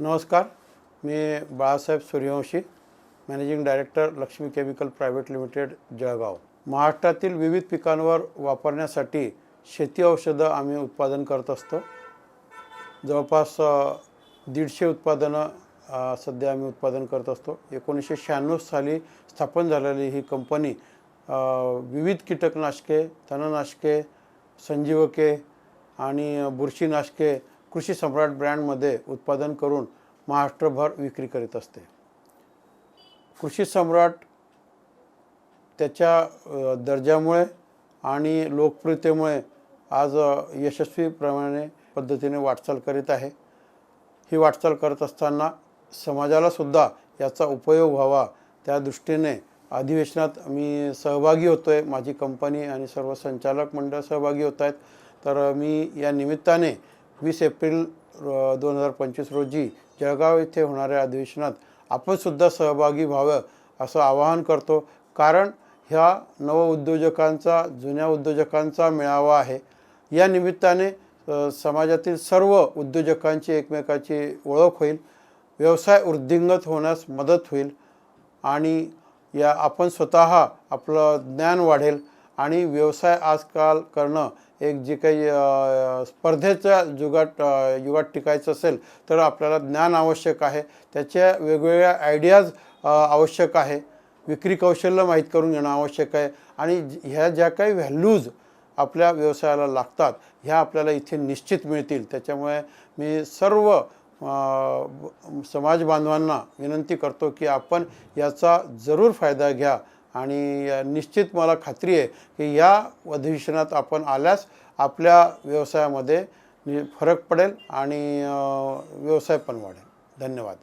नमस्कार मी Balasaheb Suryawanshi managing director Laxmi chemical private limited Jalgaon. महाराष्ट्रातील विविध पिकांवर वापरण्यासाठी शेती औषधं आम्ही उत्पादन करत असतो. जवळपास दीडशे उत्पादनं सध्या आम्ही उत्पादन करत असतो. एकोणीसशे शहाण्णव साली स्थापन झालेली ही कंपनी विविध कीटकनाशके तणनाशके संजीवके आणि बुरशीनाशके कृषी सम्राट ब्रँडमध्ये उत्पादन करून महाराष्ट्रभर विक्री करीत असते. कृषी सम्राट त्याच्या दर्जामुळे आणि लोकप्रियतेमुळे आज यशस्वीप्रमाणे पद्धतीने वाटचाल करीत आहे. ही वाटचाल करत असताना समाजालासुद्धा याचा उपयोग व्हावा त्या दृष्टीने अधिवेशनात मी सहभागी होतो आहे माझी कंपनी आणि सर्व संचालक मंडळ सहभागी होत आहेत. तर मी या निमित्ताने वीस एप्रिल दोन हजार पंचवीस रोजी जळगाव येथे होणाऱ्या अधिवेशनात आपणसुद्धा सहभागी व्हावं असं आवाहन करतो. कारण ह्या नवउद्योजकांचा जुन्या उद्योजकांचा मेळावा आहे. या निमित्ताने समाजातील सर्व उद्योजकांची एकमेकाची ओळख होईल. व्यवसाय वृद्धिंगत होण्यास मदत होईल आणि या आपण स्वतः आपलं ज्ञान वाढेल. आणि व्यवसाय आजकाल करणं एक जे काही स्पर्धेच्या जुगात युगात टिकायचं असेल तर आपल्याला ज्ञान आवश्यक आहे. त्याच्या वेगवेगळ्या आयडियाज आवश्यक आहे. विक्री कौशल्य माहीत करून घेणं आवश्यक आहे. आणि ज- ह्या ज्या काही व्हॅल्यूज आपल्या व्यवसायाला लागतात ह्या आपल्याला इथे निश्चित मिळतील. त्याच्यामुळे मी सर्व समाज बांधवांना विनंती करतो की आपण याचा जरूर फायदा घ्या. आणि निश्चित मला खात्री आहे की या अधिवेशनात आपण आल्यास आपल्या व्यवसायामध्ये फरक पडेल आणि व्यवसाय पण वाढेल. धन्यवाद.